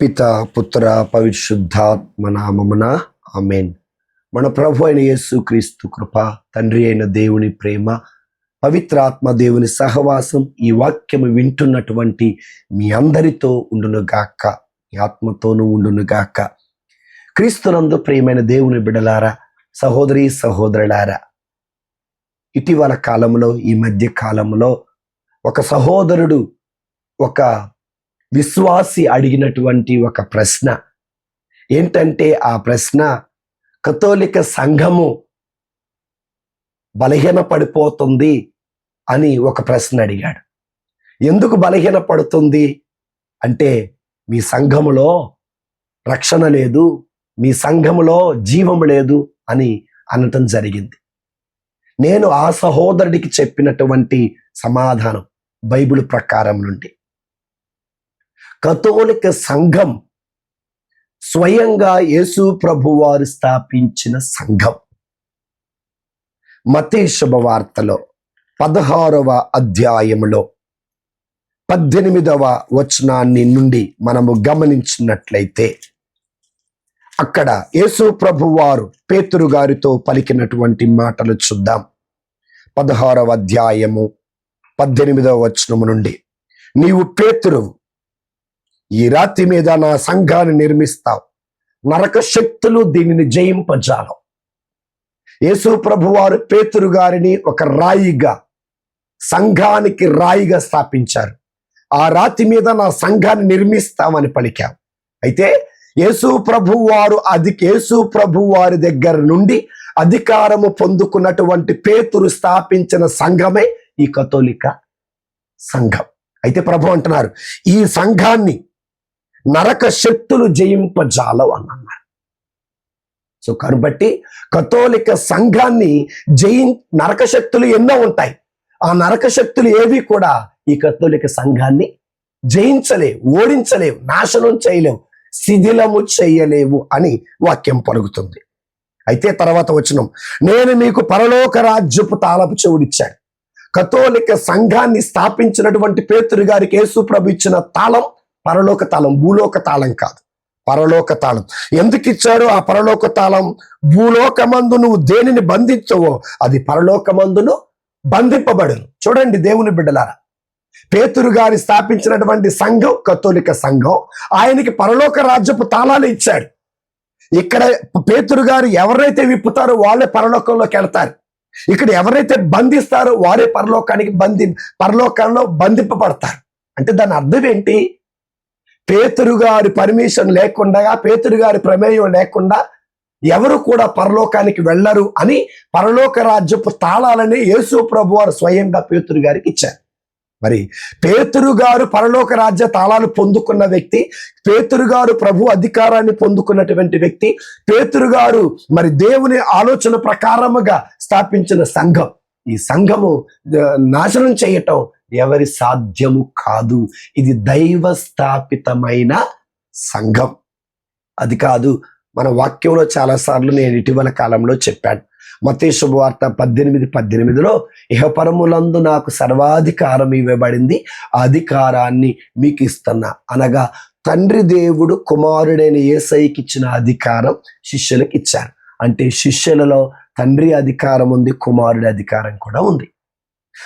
పిత పుత్ర పవిశుద్ధాత్మనామమున ఆమెన్. మన ప్రభు అయిన యేసు క్రీస్తు కృప తండ్రి అయిన దేవుని ప్రేమ పవిత్రాత్మ దేవుని సహవాసం ఈ వాక్యము వింటున్నటువంటి మీ అందరితో ఉండునుగాక మీ ఆత్మతోనూ ఉండునుగాక. క్రీస్తునందు ప్రియమైన దేవుని బిడలారా సహోదరి సహోదరులారా ఇటీవల కాలంలో ఈ మధ్య కాలంలో ఒక సహోదరుడు ఒక విశ్వాసి అడిగినటువంటి ఒక ప్రశ్న. ఏంటంటే ఆ ప్రశ్న కథోలిక సంఘము బలహీన పడిపోతుంది అని ఒక ప్రశ్న అడిగాడు. ఎందుకు బలహీన పడుతుంది అంటే మీ సంఘములో రక్షణ లేదు మీ సంఘములో జీవము లేదు అని అనటం జరిగింది. నేను ఆ సహోదరుడికి చెప్పినటువంటి సమాధానం బైబిల్ ప్రకారం నుండి. కథోలిక సంఘం స్వయంగా యేసు ప్రభు వారు స్థాపించిన సంఘం. మతే శుభవార్తలో పదహారవ అధ్యాయములో పద్దెనిమిదవ వచనాన్ని నుండి మనము గమనించినట్లయితే అక్కడ యేసు ప్రభు వారు పేతురు గారితో పలికినటువంటి మాటలు చూద్దాం. పదహారవ అధ్యాయము పద్దెనిమిదవ వచనము నుండి నీవు పేతురువు ఈ రాతి మీద నా సంఘాన్ని నిర్మిస్తావు. నరక శక్తులు దీనిని జయింపజాలం యేసు ప్రభు వారు పేతురు గారిని ఒక రాయిగా సంఘానికి రాయిగా స్థాపించారు. ఆ రాతి మీద నా సంఘాన్ని నిర్మిస్తామని పలికాం అయితే యేసు ప్రభు వారు అది యేసు ప్రభు వారి దగ్గర నుండి అధికారము పొందుకున్నటువంటి పేతురు స్థాపించిన సంఘమే ఈ కథోలిక సంఘం. అయితే ప్రభు అంటున్నారు ఈ సంఘాన్ని నరక శక్తులు జయింపజాలవు అని అన్నారు. సో కాబట్టి కథోలిక సంఘాన్ని జయిం నరక శక్తులు ఎన్నో ఉంటాయి. ఆ నరక శక్తులు ఏవి కూడా ఈ కథోలిక సంఘాన్ని జయించలేవు ఓడించలేవు నాశనం చేయలేవు శిథిలము చేయలేవు అని వాక్యం పలుకుతుంది. అయితే తర్వాత వచనం నేను మీకు పరలోక రాజ్యపు తాళపు చెవుడిచ్చాడు కథోలిక సంఘాన్ని స్థాపించినటువంటి పేతురు గారికి యేసు ప్రభు ఇచ్చిన తాళం పరలోక తాళం భూలోక తాళం కాదు. పరలోక తాళం ఎందుకు ఇచ్చాడు ఆ పరలోక తాళం భూలోకమందు నువ్వు దేనిని బంధించవో అది పరలోకమందును బంధింపబడును. చూడండి దేవుని బిడ్డలారా పేతురు గారి స్థాపించినటువంటి సంఘం కథోలిక సంఘం ఆయనకి పరలోక రాజ్యపు తాళాలు ఇచ్చాడు. ఇక్కడ పేతురు గారు ఎవరైతే విప్పుతారో వాళ్ళే పరలోకంలోకి వెళ్తారు. ఇక్కడ ఎవరైతే బంధిస్తారో వారే పరలోకానికి బంధి పరలోకంలో బంధింపబడతారు. అంటే దాని అర్థం ఏంటి? పేతురు గారి పర్మిషన్ లేకుండా పేతురు గారి ప్రమేయం లేకుండా ఎవరు కూడా పరలోకానికి వెళ్ళరు అని పరలోక రాజ్యపు తాళాలని యేసు ప్రభు వారు స్వయంగా పేతురు గారికి ఇచ్చారు. మరి పేతురు గారు పరలోక రాజ్య తాళాలు పొందుకున్న వ్యక్తి పేతురు గారు ప్రభు అధికారాన్ని పొందుకున్నటువంటి వ్యక్తి పేతురు గారు మరి దేవుని ఆలోచన ప్రకారముగా స్థాపించిన సంఘం. ఈ సంఘము నాశనం చేయటం ఎవరి సాధ్యము కాదు. ఇది దైవ స్థాపితమైన సంఘం. అది కాదు మన వాక్యంలో చాలాసార్లు నేను ఇటీవల కాలంలో చెప్పాను. మతే శుభవార్త పద్దెనిమిది పద్దెనిమిదిలో ఇహపరములందు నాకు సర్వాధికారం ఇవ్వబడింది అధికారాన్ని మీకు ఇస్తున్నా అనగా తండ్రి దేవుడు కుమారుడైన ఏసైకి ఇచ్చిన అధికారం శిష్యులకు ఇచ్చారు అంటే శిష్యులలో తండ్రి అధికారం ఉంది కుమారుడి అధికారం కూడా ఉంది.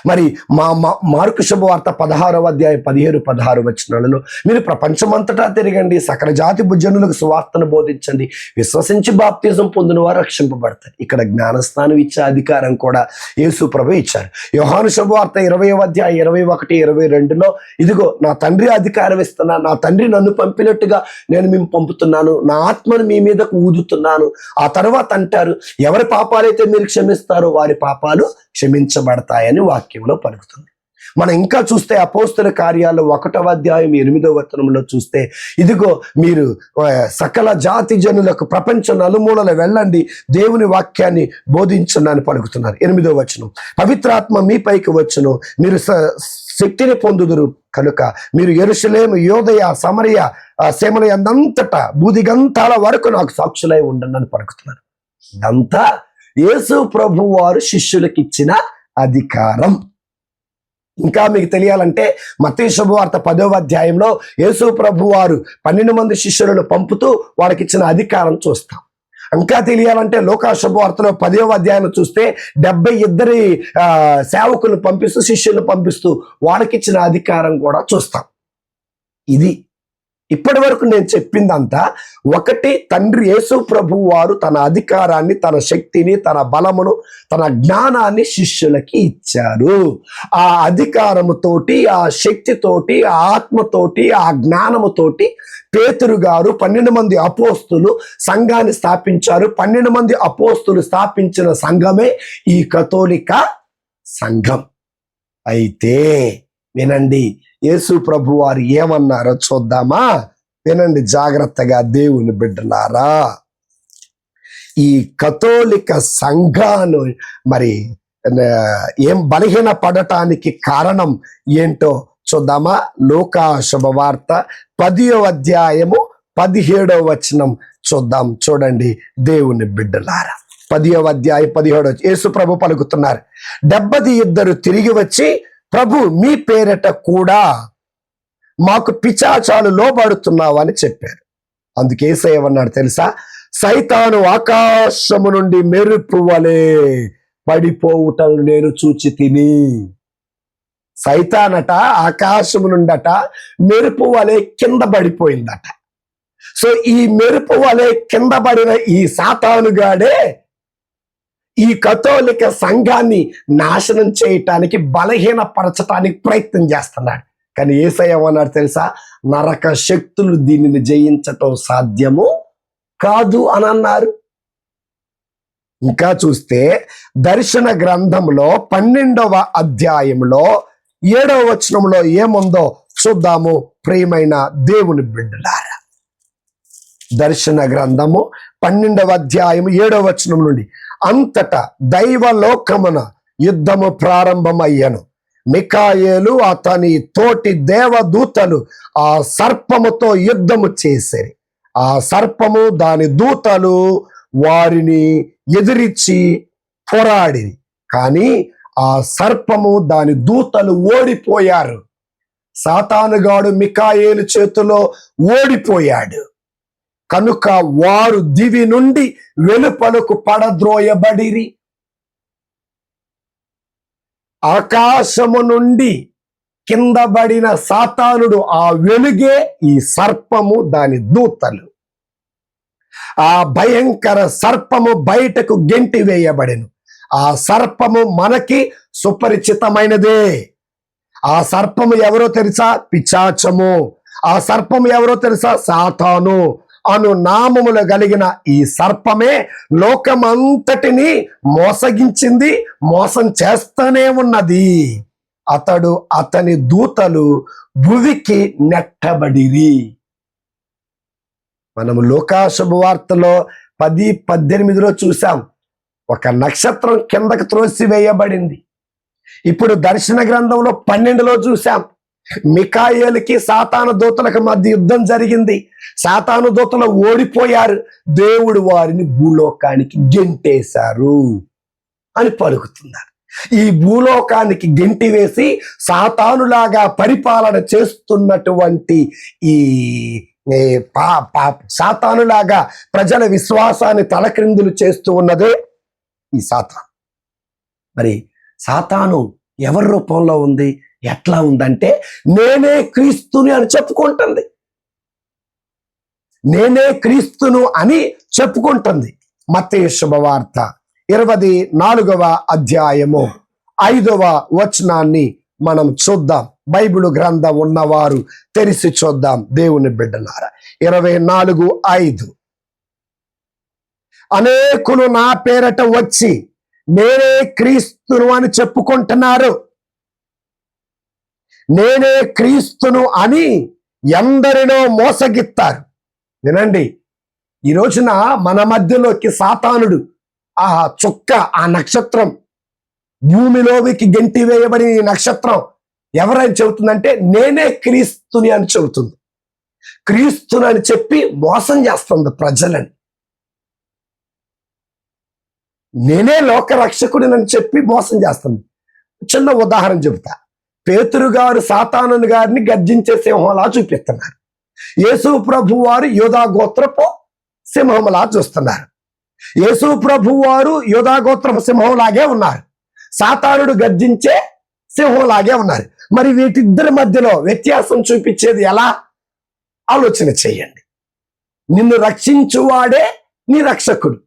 మరి మా మా మార్కు శుభవార్త పదహారవ అధ్యాయం పదిహేడు పదహారు వచనాలలో మీరు ప్రపంచమంతటా తిరగండి సకల జాతి భుజనులకు సువార్తను బోధించండి విశ్వసించి బాప్తిజం పొందిన వారు రక్షింపబడతారు. ఇక్కడ జ్ఞానస్థానం ఇచ్చే అధికారం కూడా యేసు ప్రభు ఇచ్చారు. యోహాను శుభవార్త ఇరవై అధ్యాయం ఇరవై ఒకటి ఇరవై రెండులో ఇదిగో నా తండ్రి అధికారం ఇస్తున్నా నా తండ్రి నన్ను పంపినట్టుగా నేను మేము పంపుతున్నాను నా ఆత్మను మీ మీదకు ఊదుతున్నాను. ఆ తర్వాత అంటారు ఎవరి పాపాలైతే మీరు క్షమిస్తారో వారి పాపాలు క్షమించబడతాయని వారు వాక్యంలో పలుకుతుంది. మనం ఇంకా చూస్తే అపోస్తుల కార్యాలు ఒకటవ అధ్యాయం ఎనిమిదవ వచనంలో చూస్తే ఇదిగో మీరు సకల జాతి జనులకు ప్రపంచ నలుమూలలు వెళ్ళండి దేవుని వాక్యాన్ని బోధించండి పలుకుతున్నారు. ఎనిమిదవ వచనం. పవిత్రాత్మ మీ పైకి వచ్చును మీరు శక్తిని పొందుదురు కనుక మీరు ఎరుసలేము యోదయ సమరయ ఆ, సేమల అంతటా బూదిగంతాల వరకు నాకు సాక్షులై ఉండండి అని పలుకుతున్నారు. ఇదంతా యేసు ప్రభు వారు శిష్యులకు ఇచ్చిన అధికారం. ఇంకా మీకు తెలియాలంటే మతీ శుభవార్త పదవ అధ్యాయంలో యేసు ప్రభు వారు పన్నెండు మంది శిష్యులను పంపుతూ వాళ్ళకి ఇచ్చిన అధికారం చూస్తాం. ఇంకా తెలియాలంటే లోకా శుభవార్తలో పదవ అధ్యాయం చూస్తే డెబ్బై ఇద్దరి సేవకులను పంపిస్తూ శిష్యులను పంపిస్తూ వాళ్ళకి ఇచ్చిన అధికారం కూడా చూస్తాం. ఇది ఇప్పటి వరకు నేను చెప్పిందంతా ఒకటి తండ్రి యేసు ప్రభు వారు తన అధికారాన్ని తన శక్తిని తన బలమును తన జ్ఞానాన్ని శిష్యులకి ఇచ్చారు. ఆ అధికారముతోటి ఆ శక్తితోటి ఆ ఆత్మతోటి ఆ జ్ఞానముతోటి పేతురు గారు పన్నెండు మంది అపోస్తులు సంఘాన్ని స్థాపించారు. పన్నెండు మంది అపోస్తులు స్థాపించిన సంఘమే ఈ కథోలిక సంఘం. అయితే వినండి. యేసు ప్రభు వారు ఏమన్నారో చూద్దామా? వినండి జాగ్రత్తగా దేవుని బిడ్డలారా. ఈ కథోలిక సంఘాలు మరి ఏం బలహీన పడటానికి కారణం ఏంటో చూద్దామా? లోకా శుభవార్త పదియో అధ్యాయము పదిహేడవ వచనం చూద్దాం. చూడండి దేవుని బిడ్డలారా. పదియో అధ్యాయం పదిహేడవ యేసు ప్రభు పలుకుతున్నారు. డెబ్బది ఇద్దరు తిరిగి వచ్చి ప్రభు మీ పేరట కూడా మాకు పిచాచాలు లోబడుతున్నావు అని చెప్పారు. అందుకే ఏమన్నాడు తెలుసా? సైతాను ఆకాశము నుండి మెరుపు వలె పడిపోవుటను నేను చూచి తిని. సైతానట ఆకాశము నుండట మెరుపు వలె కింద పడిపోయిందట. సో ఈ మెరుపు వలె కింద పడిన ఈ సాతానుగాడే ఈ కథోలిక సంఘాన్ని నాశనం చేయటానికి బలహీనపరచటానికి ప్రయత్నం చేస్తున్నాడు. కానీ ఏసయ్యమన్నాడు తెలుసా? నరక శక్తులు దీనిని జయించటం సాధ్యము కాదు అని అన్నారు. ఇంకా చూస్తే దర్శన గ్రంథంలో పన్నెండవ అధ్యాయంలో ఏడవ వచనంలో ఏముందో చూద్దాము ప్రియమైన దేవుని బిడ్డలారా. దర్శన గ్రంథము పన్నెండవ అధ్యాయం ఏడవ వచనం నుండి అంతటా దైవలోకమున యుద్ధము ప్రారంభమయ్యను. మికాయేలు అతని తోటి దేవదూతలు ఆ సర్పముతో యుద్ధము చేసేది ఆ సర్పము దాని దూతలు వారిని ఎదిరించి పోరాడి కానీ ఆ సర్పము దాని దూతలు ఓడిపోయారు. సాతానుగాడు మికాయేలు చేతిలో ఓడిపోయాడు. కనుక వారు దివి నుండి వెలుపలకు పడద్రోయబడిరి. ఆకాశము నుండి కిందబడిన సాతానుడు ఆ వెలుగే ఈ సర్పము దాని దూతలు. ఆ భయంకర సర్పము బయటకు గెంటి వేయబడెను. ఆ సర్పము మనకి సుపరిచితమైనదే. ఆ సర్పము ఎవరో తెలుసా? పిచాచము ఆ సర్పము ఎవరో తెలుసా? సాతాను. అను నామములు కలిగిన ఈ సర్పమే లోకమంతటిని మోసగించింది మోసం చేస్తూనే ఉన్నది. అతడు అతని దూతలు భువికి నెట్టబడిరి. మనము లోకాశుభవార్తలో పది పద్దెనిమిదిలో చూసాం ఒక నక్షత్రం కిందకు త్రోసివేయబడింది. ఇప్పుడు దర్శన గ్రంథంలో పన్నెండులో చూసాం మికాయలకి సాతాను దూతలకు మధ్య యుద్ధం జరిగింది. సాతాను దూతలు ఓడిపోయారు. దేవుడు వారిని భూలోకానికి గెంటేశారు అని పలుకుతున్నారు. ఈ భూలోకానికి గెంటి వేసి సాతానులాగా పరిపాలన చేస్తున్నటువంటి ఈ పా పా సాతానులాగా ప్రజల విశ్వాసాన్ని తలక్రిందులు చేస్తూ ఉన్నదే ఈ సాతాను. మరి సాతాను ఎవరి రూపంలో ఉంది? ఎట్లా ఉందంటే నేనే క్రీస్తుని అని చెప్పుకుంటుంది. నేనే క్రీస్తును అని చెప్పుకుంటుంది. మత్తయి శుభవార్త ఇరవై నాలుగవ అధ్యాయము ఐదవ వచనాన్ని మనం చూద్దాం. బైబిల్ గ్రంథం ఉన్నవారు తెరిచి చూద్దాం. దేవుని బిడ్డలారా ఇరవై నాలుగు ఐదు. అనేకులు నా పేరట వచ్చి నేనే క్రీస్తును అని చెప్పుకుంటున్నారు. నేనే క్రీస్తును అని ఎందరినో మోసగిత్తారు వినండి ఈ రోజున మన మధ్యలోకి సాతానుడు ఆ చుక్క ఆ నక్షత్రం భూమిలోకి గెంటి వేయబడిన ఈ నక్షత్రం ఎవరని చెబుతుందంటే నేనే క్రీస్తుని అని చెబుతుంది. క్రీస్తుని అని చెప్పి మోసం చేస్తుంది ప్రజలని. నేనే లోక రక్షకుడిని అని చెప్పి మోసం చేస్తుంది. చిన్న ఉదాహరణ చెబుతా. పేతురు గారు సాతాను గారిని గర్జించే సింహంలా చూపిస్తున్నారు. యేసు ప్రభు వారు యోధా గోత్రపు సింహంలా చూస్తున్నారు. యేసు ప్రభు వారు యోధా గోత్రపు సింహంలాగే ఉన్నారు. సాతానుడు గర్జించే సింహంలాగే ఉన్నారు. మరి వీటిద్దరి మధ్యలో వ్యత్యాసం చూపించేది ఎలా? ఆలోచన చేయండి. నిన్ను రక్షించువాడే నీ రక్షకుడు.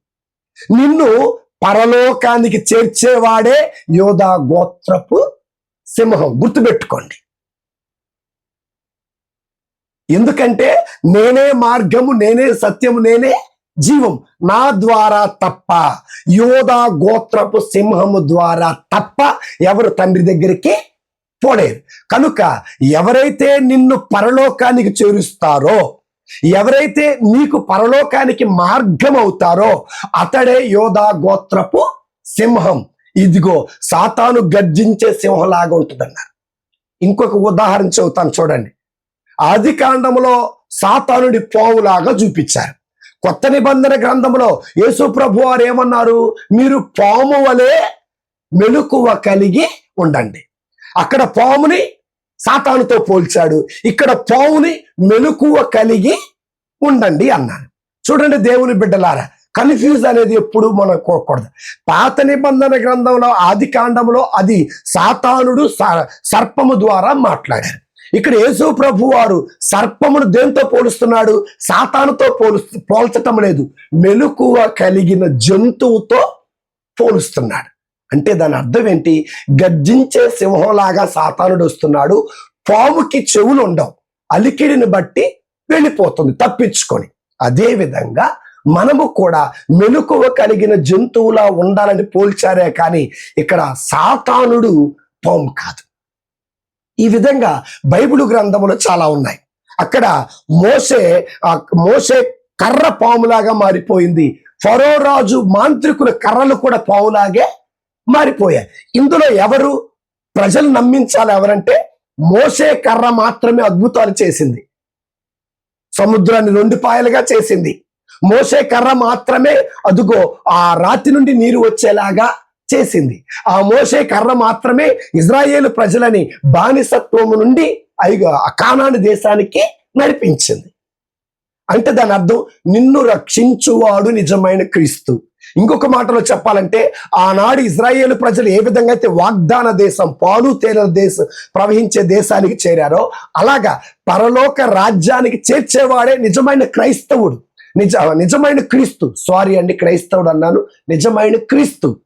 నిన్ను పరలోకానికి చేర్చేవాడే యోధా గోత్రపు సింహం గుర్తుపెట్టుకోండి. ఎందుకంటే నేనే మార్గము నేనే సత్యము నేనే జీవం నా ద్వారా తప్ప యోధా గోత్రపు సింహము ద్వారా తప్ప ఎవరు తండ్రి దగ్గరికి పోలేరు కనుక ఎవరైతే నిన్ను పరలోకానికి చేరుస్తారో ఎవరైతే నీకు పరలోకానికి మార్గం అవుతారో అతడే యోధా గోత్రపు సింహం. ఇదిగో సాతాను గర్జించే సింహంలాగా ఉంటుందన్నారు. ఇంకొక ఉదాహరణ చెబుతాను చూడండి. ఆది కాండంలో సాతానుడి పావులాగా చూపించారు. కొత్త నిబంధన గ్రంథంలో యేసు ప్రభు వారు ఏమన్నారు? మీరు పాము వలె మెలకువ కలిగి ఉండండి. అక్కడ పాముని సాతానుతో పోల్చాడు. ఇక్కడ పావుని మెలకువ కలిగి ఉండండి అన్నాను చూడండి దేవుని బిడ్డలారా కన్ఫ్యూజ్ అనేది ఎప్పుడు మనం కోకూడదు పాత నిబంధన గ్రంథంలో ఆది కాండంలో అది సాతానుడు స- సర్పము ద్వారా మాట్లాడారు. ఇక్కడ యేసు ప్రభు వారు సర్పమును దేంతో పోలుస్తున్నాడు? సాతానుతో పోలు పోల్చటం లేదు. మెలకువ కలిగిన జంతువుతో పోలుస్తున్నాడు. అంటే దాని అర్థం ఏంటి? గర్జించే సింహంలాగా సాతానుడు వస్తున్నాడు. పాముకి చెవులు ఉండవు అలికిడిని బట్టి వెళ్ళిపోతుంది తప్పించుకొని. అదేవిధంగా మనము కూడా మెలకువ కలిగిన జంతువులా ఉండాలని పోల్చారే కానీ ఇక్కడ సాతానుడు పాము కాదు. ఈ విధంగా బైబిల్ గ్రంథములు చాలా ఉన్నాయి. అక్కడ మోసే మోసే కర్ర పాములాగా మారిపోయింది. ఫరో రాజు మాంత్రికుల కర్రలు కూడా పాములాగే మారిపోయాయి. ఇందులో ఎవరు ప్రజలు నమ్మించాలి ఎవరంటే మోసే కర్ర మాత్రమే అద్భుతాలు చేసింది. సముద్రాన్ని రెండు పాయలుగా చేసింది. మోసే కర్ర మాత్రమే అదుగో ఆ రాతి నుండి నీరు వచ్చేలాగా చేసింది. ఆ మోసే కర్ర మాత్రమే ఇజ్రాయేల్ ప్రజలని బానిసత్వము నుండి ఐగో ఆ కానాను దేశానికి నడిపించింది. అంటే దాని అర్థం నిన్ను రక్షించువాడు నిజమైన క్రీస్తు. ఇంకొక మాటలో చెప్పాలంటే ఆనాడు ఇజ్రాయేల్ ప్రజలు ఏ విధంగా అయితే వాగ్దాన దేశం పాలు తేనెల దేశం ప్రవహించే దేశానికి చేరారో అలాగా పరలోక రాజ్యానికి చేర్చేవాడే నిజమైన క్రైస్తవుడు. నిజ నిజమైన క్రీస్తు. సారీ అండి క్రైస్తవుడు అన్నాను. నిజమైన క్రీస్తు.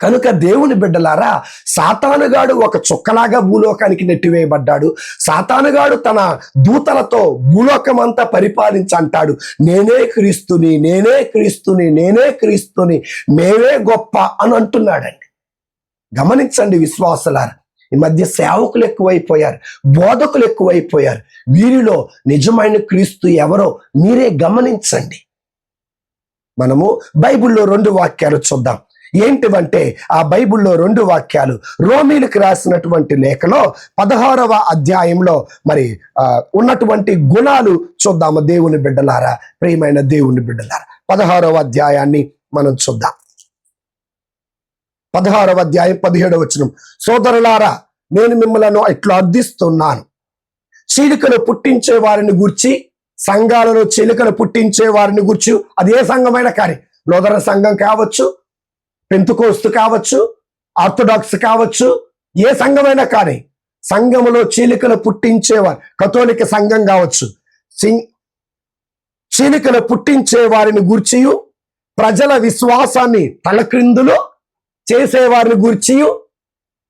కనుక దేవుని బిడ్డలారా సాతానుగాడు ఒక చుక్కలాగా భూలోకానికి నెట్టివేయబడ్డాడు. సాతానుగాడు తన దూతలతో భూలోకం అంతా పరిపాలించంటాడు. నేనే క్రీస్తుని నేనే క్రీస్తుని నేనే క్రీస్తుని మేమే గొప్ప అని అంటున్నాడండి. గమనించండి విశ్వాసులారా. ఈ మధ్య సేవకులు ఎక్కువైపోయారు బోధకులు ఎక్కువైపోయారు. వీరిలో నిజమైన క్రీస్తు ఎవరో మీరే గమనించండి. మనము బైబిల్లో రెండు వాక్యాలు చూద్దాం. ఏంటివంటే ఆ బైబిల్లో రెండు వాక్యాలు రోమీలకు రాసినటువంటి లేఖలో పదహారవ అధ్యాయంలో మరి ఆ, ఉన్నటువంటి గుణాలు చూద్దాము దేవుని బిడ్డలారా ప్రియమైన దేవుని బిడ్డలారా. పదహారవ అధ్యాయాన్ని మనం చూద్దాం. పదహారవ అధ్యాయం పదిహేడవ వచనం. సోదరులారా నేను మిమ్మలను ఇట్లా అర్థిస్తున్నాను. చీలికలు పుట్టించే వారిని గూర్చి సంఘాలలో చీలికలు పుట్టించే వారిని గూర్చి. అది ఏ సంఘమైనా కానీ లోదర సంఘం కావచ్చు పెంతుకోస్తు కావచ్చు ఆర్థడాక్స్ కావచ్చు ఏ సంఘమైనా కానీ సంఘములో చీలికలు పుట్టించేవారు కథోలిక సంఘం కావచ్చు. చీలికలు పుట్టించే వారిని గూర్చియు ప్రజల విశ్వాసాన్ని తలక్రిందులు చేసేవారిని గూర్చియు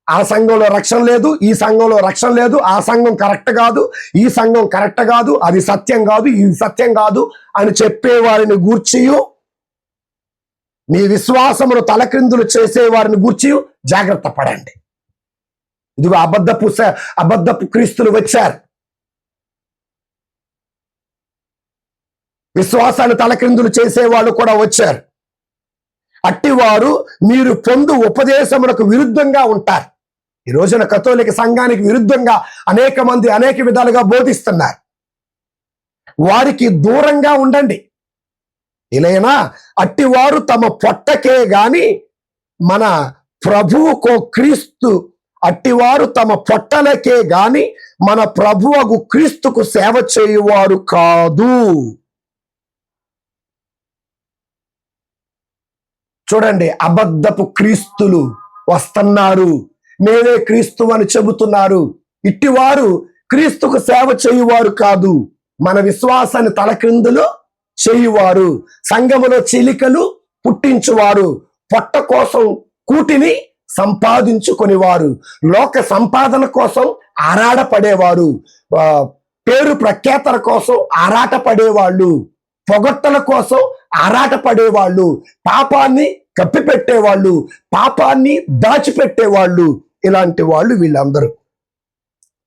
ఆ సంఘంలో రక్షణ లేదు ఈ సంఘంలో రక్షణ లేదు ఆ సంఘం కరెక్ట్ కాదు ఈ సంఘం కరెక్ట్ కాదు అది సత్యం కాదు ఇది సత్యం కాదు అని చెప్పేవారిని గూర్చియు. మీ విశ్వాసమును తలక్రిందులు చేసే వారిని గూర్చి జాగ్రత్త పడండి. ఇదిగో అబద్ధపు అబద్ధపు క్రీస్తులు వచ్చారు. విశ్వాసాన్ని తలక్రిందులు చేసే వాళ్ళు కూడా వచ్చారు. అట్టివారు మీరు పొందు ఉపదేశములకు విరుద్ధంగా ఉంటారు. ఈ రోజున కథోలిక సంఘానికి విరుద్ధంగా అనేక మంది అనేక విధాలుగా బోధిస్తున్నారు. వారికి దూరంగా ఉండండి. ఇలైనా అట్టివారు తమ పొట్టకే గాని మన ప్రభువుకో క్రీస్తు అట్టివారు తమ పొట్టలకే గాని మన ప్రభువకు క్రీస్తుకు సేవ చేయువారు కాదు. చూడండి అబద్ధపు క్రీస్తులు వస్తున్నారు. మేమే క్రీస్తు అని చెబుతున్నారు. ఇట్టివారు క్రీస్తుకు సేవ చేయువారు కాదు. మన విశ్వాసాన్ని తలక్రిందులు చేయువారు. సంఘములో చిలికలు పుట్టించువారు. పొట్ట కోసం కూటిని సంపాదించుకునేవారు. లోక సంపాదన కోసం ఆరాటపడేవారు. పేరు ప్రఖ్యాతల కోసం ఆరాటపడేవాళ్ళు. పొగట్టల కోసం ఆరాటపడేవాళ్ళు. పాపాన్ని కప్పిపెట్టేవాళ్ళు. పాపాన్ని దాచిపెట్టేవాళ్ళు. ఇలాంటి వాళ్ళు వీళ్ళందరూ.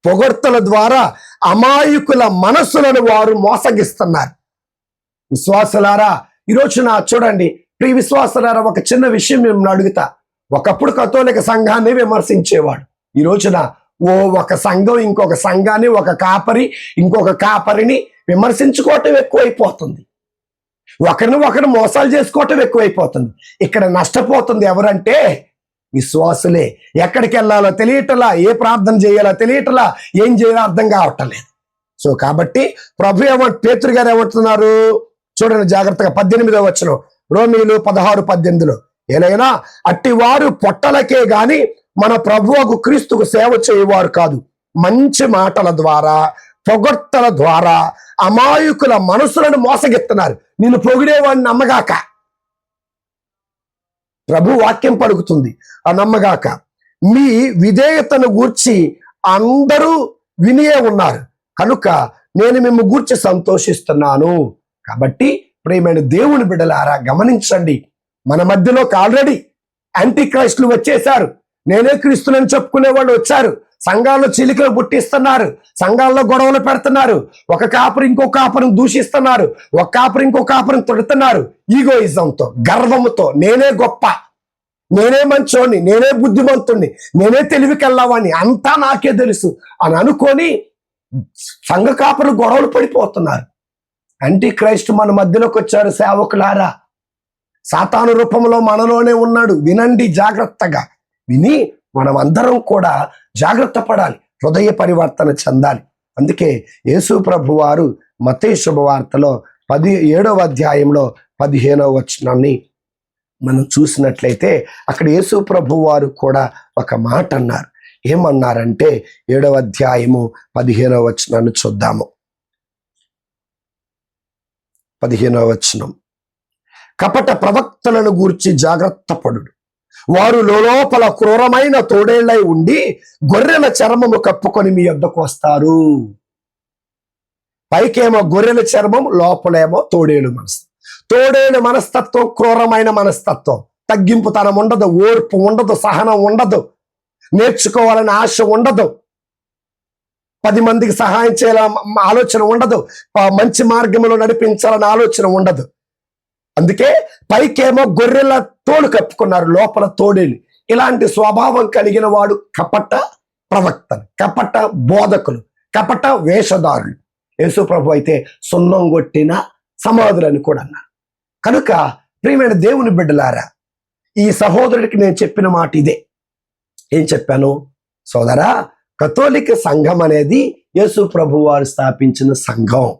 పొగడ్తల ద్వారా అమాయకుల మనస్సులను వారు మోసగిస్తున్నారు. విశ్వాసులారా ఈరోజు నా చూడండి ప్రియ విశ్వాసులారా ఒక చిన్న విషయం మేము అడుగుతా. ఒకప్పుడు కథోలిక సంఘాన్ని విమర్శించేవాడు. ఈ రోజున ఓ ఒక సంఘం ఇంకొక సంఘాన్ని ఒక కాపరి ఇంకొక కాపరిని విమర్శించుకోవటం ఎక్కువైపోతుంది. ఒకరిని ఒకరు మోసాలు చేసుకోవటం ఎక్కువైపోతుంది. ఇక్కడ నష్టపోతుంది ఎవరంటే విశ్వాసులే. ఎక్కడికి వెళ్ళాలో తెలియటలా ఏ ప్రార్థన చేయాలో తెలియటలా ఏం చేయాలో అర్థం కావట్లేదు. సో కాబట్టి ప్రభు ఏమంట పేతురు గారు ఏమంటున్నారు చూడండి జాగ్రత్తగా పద్దెనిమిదో వచ్చిన రోమిలు పదహారు పద్దెనిమిదిలో. ఏలైనా అట్టి వారు పొట్టలకే గాని మన ప్రభువుకు క్రీస్తుకు సేవ చేయవారు కాదు. మంచి మాటల ద్వారా పొగడ్తల ద్వారా అమాయకుల మనసులను మోసగిస్తున్నారు. నేను పొగిడేవాడిని నమ్మగాక. ప్రభు వాక్యం పలుకుతుంది. ఆ నమ్మగాక. మీ విధేయతను గూర్చి అందరూ వినియే ఉన్నారు. కనుక నేను మిమ్ము గూర్చి సంతోషిస్తున్నాను. కాబట్టి ప్రేమైన దేవుని బిడ్డలారా గమనించండి. మన మధ్యలోకి ఆల్రెడీ యాంటీ క్రైస్టులు వచ్చేశారు. నేనే క్రీస్తులని చెప్పుకునే వాళ్ళు వచ్చారు. సంఘాల్లో చిలికలు పుట్టిస్తున్నారు. సంఘాల్లో గొడవలు పెడుతున్నారు. ఒక కాపురు ఇంకో కాపురం దూషిస్తున్నారు. ఒక కాపురు ఇంకో కాపురం తొడుతున్నారు. ఈగోయిజంతో గర్వంతో నేనే గొప్ప. నేనే మంచోని నేనే బుద్ధిమంతుణ్ణి నేనే తెలివికెళ్ళావని అంతా నాకే తెలుసు అని అనుకొని సంఘ కాపులు గొడవలు పడిపోతున్నారు. యాంటీ క్రైస్ట్ మన మధ్యలోకి వచ్చారు సేవకులారా. సాతాను రూపంలో మనలోనే ఉన్నాడు. వినండి జాగ్రత్తగా. విని మనం అందరం కూడా జాగ్రత్త పడాలి. హృదయ పరివర్తన చెందాలి. అందుకే యేసు ప్రభు వారు మతే శుభవార్తలో పది ఏడవ అధ్యాయంలో పదిహేనవ వచనాన్ని మనం చూసినట్లయితే అక్కడ యేసు ప్రభు వారు కూడా ఒక మాట అన్నారు. ఏమన్నారంటే ఏడవ అధ్యాయము పదిహేనవ వచనాన్ని చూద్దాము. పదిహేనవ వచనం. కపట ప్రవక్తలను గూర్చి జాగ్రత్త పడుడు వారు లోపల క్రూరమైన తోడేళ్ళై ఉండి గొర్రెల చర్మము కప్పుకొని మీ యొద్దకు వస్తారు. పైకేమో గొర్రెల చర్మం లోపలేమో తోడేలు మనసు. తోడైన మనస్తత్వం క్రూరమైన మనస్తత్వం. తగ్గింపు తనం ఉండదు ఓర్పు ఉండదు సహనం ఉండదు. నేర్చుకోవాలని ఆశ ఉండదు. పది మందికి సహాయం చేయాలని ఆలోచన ఉండదు. మంచి మార్గంలో నడిపించాలని ఆలోచన ఉండదు. అందుకే పైకేమో గొర్రెల తోడు కప్పుకున్నారు లోపల తోడేలు. ఇలాంటి స్వభావం కలిగిన వాడు కపట ప్రవక్తలు కపట బోధకులు కపట వేషధారులు. యేసు ప్రభు అయితే సున్నం కొట్టిన సమాధులని కూడా అన్నారు. కనుక ప్రియమైన దేవుని బిడ్డలారా ఈ సహోదరుడికి నేను చెప్పిన మాట ఇదే. ఏం చెప్పాను? సోదరా కథోలిక సంఘం అనేది యేసు ప్రభు వారు స్థాపించిన సంఘం.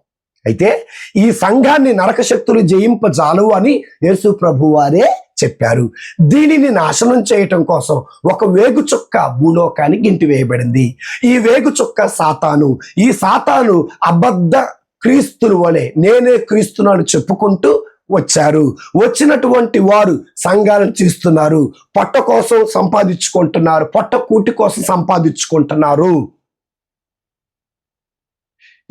అయితే ఈ సంఘాన్ని నరక శక్తులు జయింపజాలు అని యేసు ప్రభు వారే చెప్పారు. దీనిని నాశనం చేయటం కోసం ఒక వేగు చుక్క భూలోకానికి ఇంటి వేయబడింది. ఈ వేగు చుక్క సాతాను ఈ సాతాను అబద్ధ క్రీస్తులు వలె నేనే క్రీస్తును చెప్పుకుంటూ వచ్చారు. వచ్చినటువంటి వారు సంఘాలను చేస్తున్నారు. పొట్ట కోసం సంపాదించుకుంటున్నారు. పొట్ట కూటి కోసం సంపాదించుకుంటున్నారు.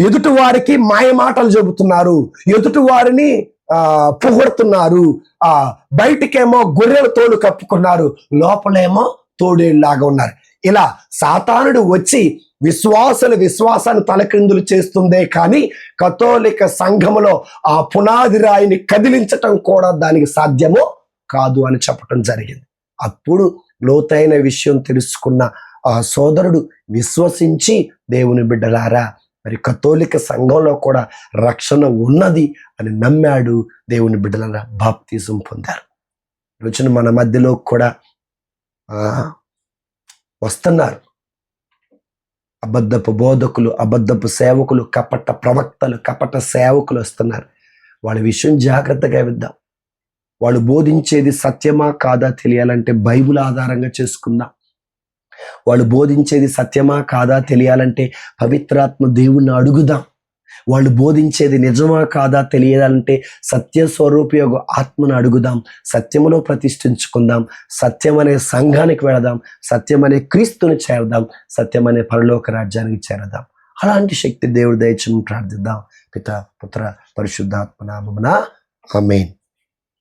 ఎదుటి వారికి మాయ మాటలు చెబుతున్నారు. ఎదుటి వారిని ఆ పొగడుతున్నారు. ఆ బయటికేమో గొర్రెల తోలు కప్పుకున్నారు. లోపలేమో తోడేళ్ళలాగా ఉన్నారు. ఇలా సాతానుడు వచ్చి విశ్వాసుల విశ్వాసాన్ని తలక్రిందులు చేస్తుందే కానీ కథోలిక సంఘములో ఆ పునాది రాయిని కదిలించటం కూడా దానికి సాధ్యమో కాదు అని చెప్పటం జరిగింది. అప్పుడు లోతైన విషయం తెలుసుకున్న ఆ సోదరుడు విశ్వసించి దేవుని బిడ్డలారా మరి కథోలిక సంఘంలో కూడా రక్షణ ఉన్నది అని నమ్మాడు దేవుని బిడ్డలారా బాప్తిజం పొందారు. రోజున మన మధ్యలో కూడా వస్తున్నారు. అబద్ధపు బోధకులు అబద్ధపు సేవకులు కపట ప్రవక్తలు కపట సేవకులు వస్తున్నారు. వాళ్ళ విషయం జాగ్రత్తగా విద్దాం వాళ్ళు బోధించేది సత్యమా కాదా తెలియాలంటే బైబుల్ ఆధారంగా చేసుకుందాం. వాళ్ళు బోధించేది సత్యమా కాదా తెలియాలంటే పవిత్రాత్మ దేవుణ్ణి అడుగుదాం. వాళ్ళు బోధించేది నిజమా కాదా తెలియాలంటే సత్య స్వరూపయోగ ఆత్మను అడుగుదాం సత్యములో ప్రతిష్ఠించుకుందాం సత్యం అనే సంఘానికి వెళదాం సత్యం అనే క్రీస్తుని చేరదాం సత్యం అనే పరలోక రాజ్యానికి చేరదాం. అలాంటి శక్తి దేవుడి దయచని ప్రార్థిద్దాం. పిత పుత్ర పరిశుద్ధాత్మ నామమున. అమేన్